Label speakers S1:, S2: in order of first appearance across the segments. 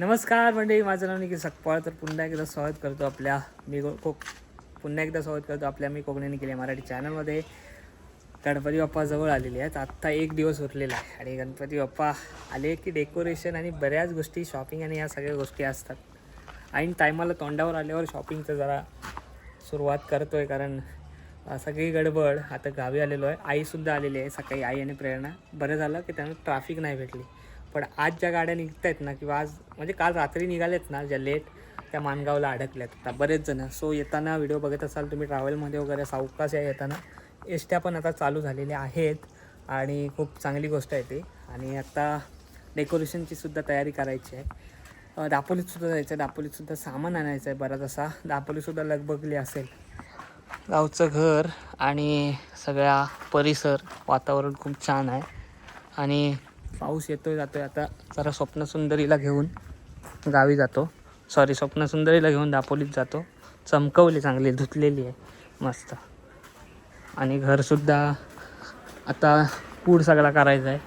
S1: नमस्कार मंडळी माझं नाव निखिल सकपाळ. तर पुन्हा एकदा स्वागत करतो आपल्या मी गो- कोक पुन्हा एकदा स्वागत करतो आपल्या मी कोकणीने केली मराठी चॅनलमध्ये गणपती बाप्पा जवळ आलेले आहेत. आत्ता एक दिवस उरलेला आहे. आणि गणपती बाप्पा आले की डेकोरेशन आणि बऱ्याच गोष्टी शॉपिंग आणि या सगळ्या गोष्टी असतात. ऐन टायमाला तोंडावर आल्यावर शॉपिंगचं जरा सुरुवात करतो आहे कारण सगळी गडबड. आता गावी आलेलो आहे. आईसुद्धा आलेली आहे. सकाळी आई आणि प्रेरणा. बरं झालं की त्यांना ट्रॅफिक नाही भेटली. पण आज ज्या गाड्या निघत आहेत ना किंवा आज म्हणजे काल रात्री निघाल्यात ना ज्या लेट त्या मानगावला अडकल्यात. आता बरेच जण. सो येताना व्हिडिओ बघत असाल तुम्ही ट्रॅव्हलमध्ये वगैरे सावकाश या येताना एसट्या पण आता चालू झालेल्या आहेत. आणि खूप चांगली गोष्ट आहे ती. आणि आता डेकोरेशनची सुद्धा तयारी करायची आहे. दापोलीतसुद्धा जायचं आहे दापोलीतसुद्धा सामान आणायचं आहे बराच असा दापोलीसुद्धा लगबगली असेल. गावचं घर आणि सगळा परिसर वातावरण खूप छान आहे. आणि पाऊस येतोय जातोय. आता जरा स्वप्नसुंदरीला घेऊन गावी जातो. सॉरी स्वप्नसुंदरीला घेऊन दापोलीत जातो. चमकवली चांगली धुतलेली आहे. मस्त. आणि घरसुद्धा आता पूड सगळा करायचा आहे.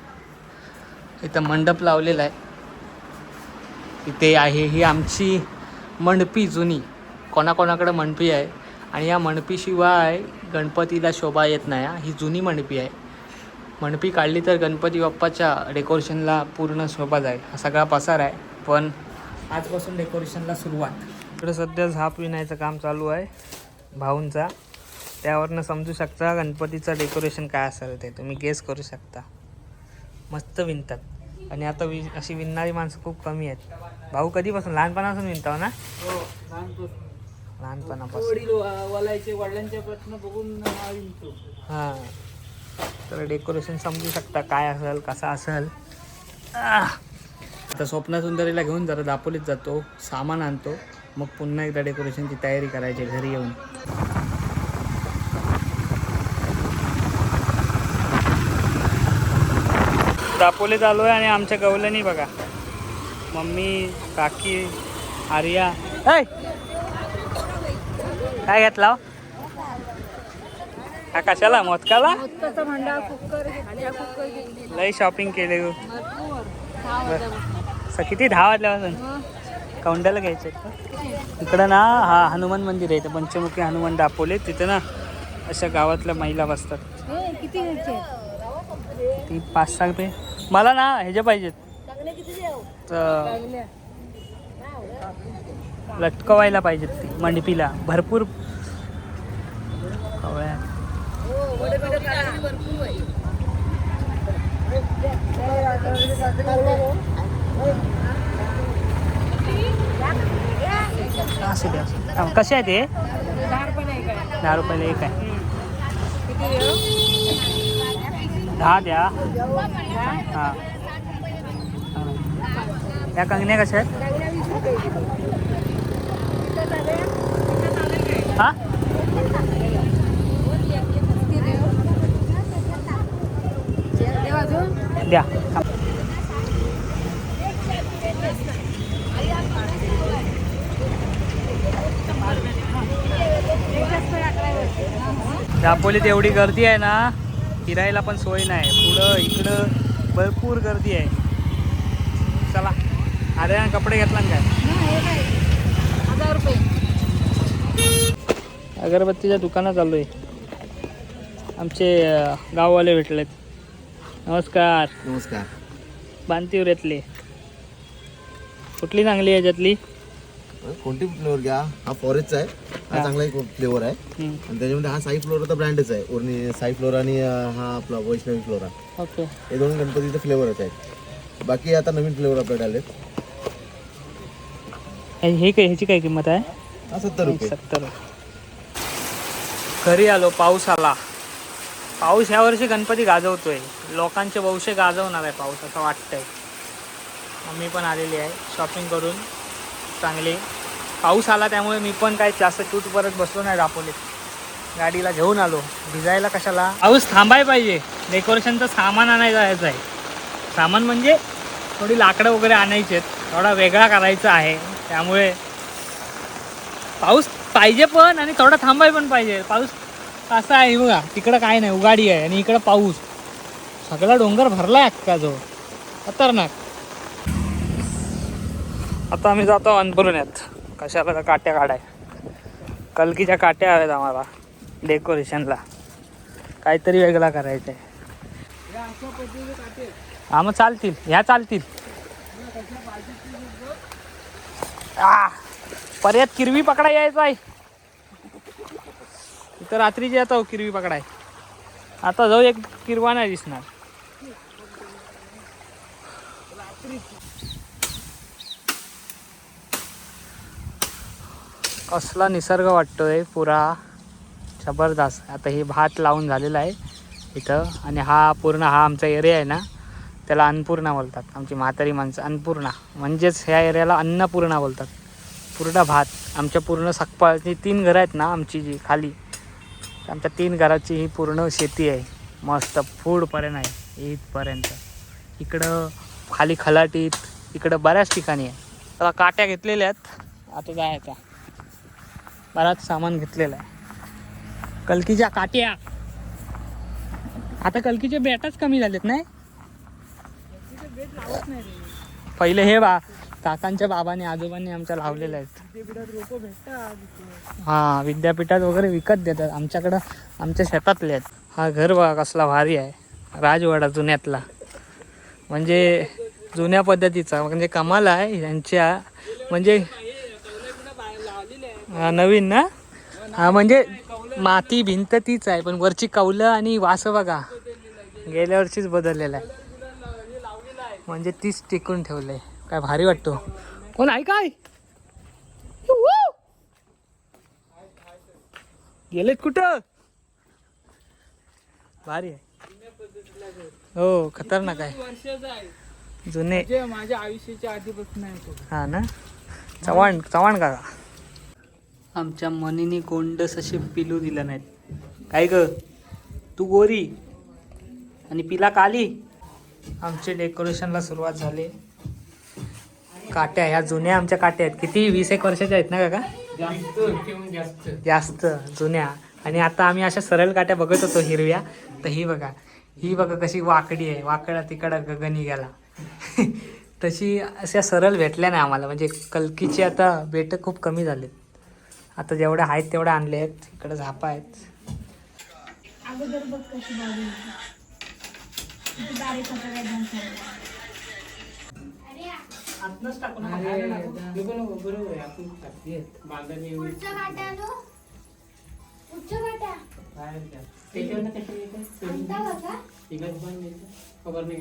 S1: इथं मंडप लावलेला आहे. इथे आहे ही आमची मंडपी जुनी. कोणाकोणाकडं मंडपी आहे. आणि या मंडपीशिवाय गणपतीला शोभा येत नाही. हा. ही जुनी मंडपी आहे. मंडपी काढली तर गणपती बाप्पाच्या डेकोरेशनला पूर्ण शोभा जाईल. हा सगळा पसार आहे पण आजपासून डेकोरेशनला सुरुवात. इकडे सध्या झाप विणायचं काम चालू आहे भाऊंचा. त्यावरनं समजू शकता गणपतीचं डेकोरेशन काय असेल ते. तुम्ही गेस करू शकता. मस्त विणतात. आणि आता वि अशी विणणारी माणसं खूप कमी आहेत. भाऊ कधीपासून? लहानपणापासून विणताव ना? लहानपणापासून.
S2: वडील वलायचे वडिलांच्या प्रश्न बघून हा विणतो.
S1: हां. तर डेकोरेशन समजू शकता काय असेल कसा असेल. आता आता स्वप्नसुंदरीला घेऊन जरा दापोलीत जातो सामान आणतो मग पुन्हा एकदा डेकोरेशनची तयारी करायची घरी येऊन. दापोलीत आलो आहे आणि आमच्या गवल्यानी बघा. मम्मी काकी आर्या. काय घेतला? हो? कशाला मोदकाला?
S2: मोदकाचा भांडा कुकर घेतला कुकर घेतली
S1: लई शॉपिंग केले.
S2: भरपूर. दहा वाजल्यापासून.
S1: स किती? दहा वाजल्यापासून?
S2: मग?
S1: कौंड्याला घ्यायचे इकडं ना हा हनुमान मंदिर आहे इथं पंचमुखी हनुमान दापोले तिथे ना अशा गावातल्या महिला बसतात.
S2: हे, किती घ्यायचे?
S1: ती पाच सहा रुपये मला ना ह्याच्या पाहिजेत. तर लटकवायला पाहिजेत ती मंडपीला. भरपूर. कवळ्या. असू द्या असू द्या. कसे आहे ते
S2: दहा रुपये नाही काय
S1: दहा रुपयाला एक आहे
S2: किती देऊ
S1: दहा द्या हां या कंगण्या कशा आहेत
S2: चांगल्या वीस रुपये
S1: हां
S2: किती देऊ देऊ अजून
S1: द्या. दापोलीत एवढी गर्दी आहे ना फिरायला पण सोय नाही. पुढं इकडं भरपूर गर्दी आहे. चला. अरे कपडे घेतला ना काय?
S2: हजार रुपये
S1: अगरबत्तीच्या दुकानात आलो आहे आमचे गाववाले भेटलेत. नमस्कार.
S3: नमस्कार.
S1: बांतीवर येतले कुठली चांगली याच्यातली?
S3: कोणती फ्लेवर घ्या? हा फॉरेस्टचा आहे.
S1: हा.
S3: चांगला एक फ्लेवर आहे. आणि त्याच्यामध्ये हा साई फ्लोराचा ब्रँडच आहे. ओरनी साई फ्लोरा आणि हा आपला वैष्णवी फ्लोरा
S1: ओके.
S3: हे दोन गणपतीचे फ्लेवरच आहेत. बाकी आता नवीन फ्लेवर आपल्याकडे आलेत.
S1: हे काय ह्याची काय किंमत आहे?
S3: सत्तर रुपये.
S1: सत्तर. घरी आलो पाऊस आला. पाऊस ह्या वर्षी गणपती गाजवतोय. लोकांचे वंशे गाजवणार आहे पाऊस असं वाटतंय. मम्मी पण आलेली आहे शॉपिंग करून. चांगली. पाऊस आला त्यामुळे मी पण काय जास्त चूट परत बसलो नाही दापोलीत. गाडीला घेऊन आलो. भिजायला कशाला? पाऊस थांबाय पाहिजे. डेकोरेशनचं सामान आणायचं जायचं आहे. सामान म्हणजे थोडी लाकडं वगैरे आणायची आहेत. थोडा वेगळा करायचा आहे. त्यामुळे पाऊस पाहिजे पण आणि थोडा थांबाय पण पाहिजे. पाऊस असं आहे बघा. तिकडं काय नाही उगाडी आहे आणि इकडं पाऊस. सगळा डोंगर भरला अख्खा जो खतरनाक. आता आम्ही जातो अनपुरण्यात. कशाला तर काट्या काढाय. कलकीच्या काट्या आहेत आम्हाला. डेकोरेशनला काहीतरी वेगळा करायचं आहे हा मग चालतील. ह्या चालतील. आ, किरवी पकडा यायचा आहे. तर रात्रीची आता हो किरवी पकडाय. आता जाऊ एक किरवा नाही दिसणार. कसला निसर्ग वाटतोय पुरा. जबरदस्त. आता हे भात लावून झालेला आहे इथं. आणि हा पूर्ण हा आमचा एरिया आहे ना त्याला अन्नपूर्णा बोलतात. आमची म्हातारी माणसं अन्नपूर्णा. म्हणजेच ह्या एरियाला अन्नपूर्णा बोलतात. पूर्ण भात. आमच्या पूर्ण सकपाळची तीन घरं आहेत ना आमची जी खाली. आमच्या तीन घराची ही पूर्ण शेती आहे. मस्त फूडपर्यंत आहे इथपर्यंत इकडं खाली खलाटीत इकडं बऱ्याच ठिकाणी आहे. आता काट्या घेतलेल्या आहेत. आता जायचा. बराच सामान घेतलेलं आहे. कलकीच्या काट्या. आता कलकीचे बेटच कमी झालेत नाही? पहिले हे बा काकांच्या बाबांनी आजोबांनी आमच्या लावलेले आहेत.
S2: ते भेटतात
S1: हा विद्यापीठात वगैरे विकत देतात. आमच्याकडं आमच्या शेतातले आहेत. हा घर बघा कसला भारी आहे. राजवाडा जुन्यातला. म्हणजे जुन्या पद्धतीचा म्हणजे कमाल आहे यांच्या. म्हणजे हा, नवीन ना? हा म्हणजे माती भिंत तीच आहे पण वरची कौलं आणि वास बघा. गेल्या वर्षीच बदललेला आहे. म्हणजे तीच टिकून ठेवलंय. काय भारी वाटतो. कोण आहे काय? गेलेत कुठं? भारी आहे. हो खतरनाक आहे. जुने.
S2: माझ्या आयुष्याच्या आधीपासून
S1: हा ना? चव्हाण चव्हाण काका. आमच्या मनीने गोंडस असे पिलू दिलं नाहीत. काय ग? तू गोरी. आणि पिला काली. आमचे डेकोरेशनला सुरुवात झाली. काट्या ह्या जुन्या आमच्या काट्या आहेत. किती? वीस एक वर्षाच्या आहेत ना काका?
S2: जास्त किंवा जास्त.
S1: जास्त जुन्या. आणि आता आम्ही अशा सरळ काट्या बघत होतो हिरव्या. तर ही बघा ही बघा कशी वाकडी आहे. वाकडा तिकडं गगनी गेला. तशी अशा सरळ भेटल्या नाही आम्हाला. म्हणजे कलकीची आता बेट खूप कमी झालेत. आता जेवढ्या आहेत तेवढ्या आणले आहेत. इकडे झापा आहेत.
S4: अगोदर बघ कशी
S2: नको नको बरोबर आहे आपण टाकली बांधाने
S4: आणू
S2: बाहेर द्या.
S4: आणता का
S2: खबर नाही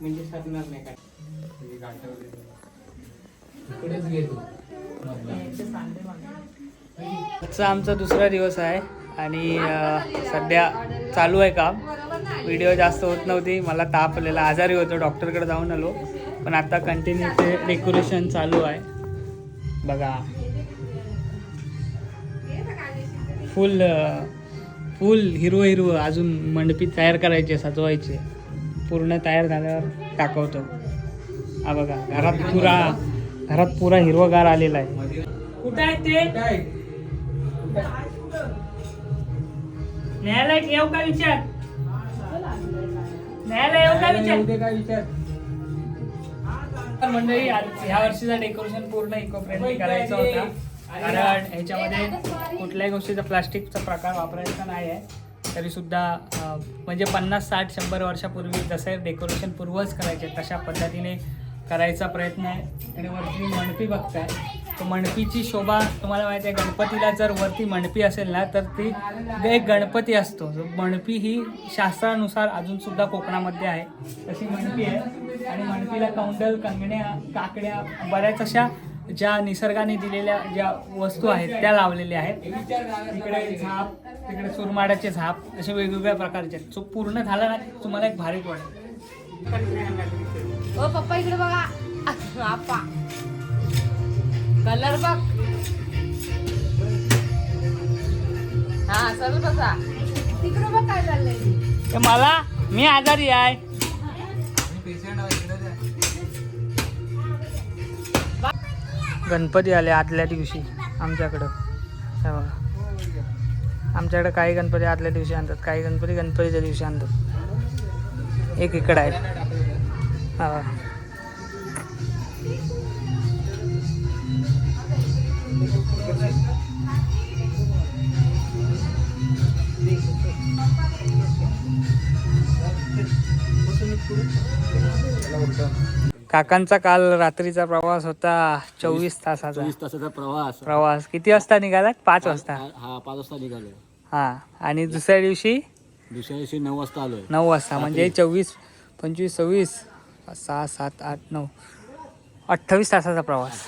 S2: म्हणजे सरणार नाही काय म्हणजे गाठा वगैरे. इकडेच
S1: आजचा आमचा दुसरा दिवस आहे आणि सध्या चालू आहे काम व्हिडिओ जास्त होत नव्हती. मला ताप आलेला. आजारी होतो. डॉक्टरकडे जाऊन आलो. पण आता कंटिन्यू ते डेकोरेशन चालू आहे. बघा. फुल फुल हिरवं हिरवं अजून मंडपी तयार करायचे सजवायचे. पूर्ण तयार झाल्यावर टाकवतो हा बघा. घरात पुरा घरात पुरा हिरवगार आलेला आहे. कुठं आहे ते? न्यायालयात येऊ का विचार? न्यायालय येऊ का विचार.
S2: उद्या काय विचार?
S1: तर मंडळी आज ह्या वर्षीचं डेकोरेशन पूर्ण इको फ्रेंडली करायचं होता. कारण ह्याच्यामध्ये कुठल्याही गोष्टीचा प्लास्टिकचा प्रकार वापरायचा नाही आहे तरी सुद्धा म्हणजे पन्नास साठ शंभर वर्षापूर्वी जसे डेकोरेशन पूर्वच करायचे तशा पद्धतीने करायचा प्रयत्न आहे. आणि वरती मणपी बघताय मणपीची शोभा तुम्हाला माहिती आहे गणपतीला जर वरती मणपी असेल ना तर ती एक गणपती असतो. मणपी ही शास्त्रानुसार अजून सुद्धा कोकणामध्ये आहे. तशी मणपी आहे. आणि मणपीला कौंडल कंगण्या काकड्या बऱ्याच अशा ज्या निसर्गाने दिलेल्या ज्या वस्तू आहेत त्या लावलेल्या आहेत. तिकडे झाप तिकडे सुरमाडाचे झाप असे वेगवेगळ्या प्रकारचे आहेत. सो पूर्ण झाला ना तुम्हाला एक भारीक वाटेल.
S5: ओ पप्पा इकडे बघा. कलर बघ. हा सरळ बसा
S4: तिकडं बघ काय चाललंय
S1: तर मला? मी आजारी आहे. गणपती आले आदल्या दिवशी आमच्याकडं. हे बघा. आमच्याकडे काही गणपती आदल्या दिवशी आणतात काही गणपती गणपतीच्या दिवशी आणतात. एक इकडं आहे. हा. काकांचा काल रात्रीचा प्रवास होता चोवीस तासाचा.
S6: चोवीस तासाचा प्रवास.
S1: प्रवास. किती वाजता निघालात? पाच वाजता.
S6: हा हा पाच वाजता निघालो
S1: हा. आणि दुसऱ्या दिवशी?
S6: दुसऱ्या दिवशी नऊ वाजता आलोय.
S1: नऊ वाजता म्हणजे चोवीस पंचवीस सव्वीस सहा सात आठ नऊ अठ्ठावीस तासाचा प्रवास.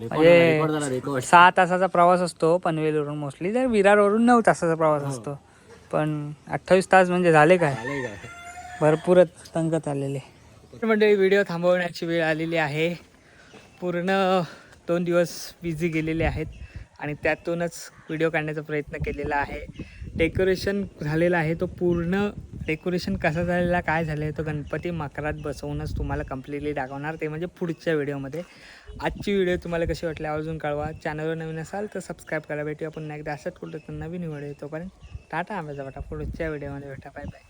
S1: म्हणजे सहा तासाचा प्रवास असतो पनवेलवरून मोस्टली. तर विरारवरून नऊ तासाचा प्रवास असतो. पण अठ्ठावीस तास म्हणजे झाले
S6: काय?
S1: भरपूरच संगत आलेले. म्हणजे व्हिडिओ थांबवण्याची वेळ आलेली आहे. पूर्ण दोन दिवस बिझी गेलेले आहेत आणि त्यातूनच व्हिडिओ काढण्याचा प्रयत्न केलेला आहे. डेकोरेशन झालेला आहे. तो पूर्ण डेकोरेशन कसा झालेला काय झालं आहे तो गणपती मकरात बसवूनच तुम्हाला कम्प्लिटली दाखवणार. ते म्हणजे पुढच्या व्हिडिओमध्ये. आजची व्हिडिओ तुम्हाला कशी वाटली आवर्जून कळवा. चॅनलवर नवीन असाल तर सबस्क्राईब करा भेटूया. पुन्हा एकदा असंच कुठं तर नवीन व्हिडिओ तोपर्यंत टाटा आंब्याचा वाटा पुढच्या व्हिडिओमध्ये भेटा बाय बाय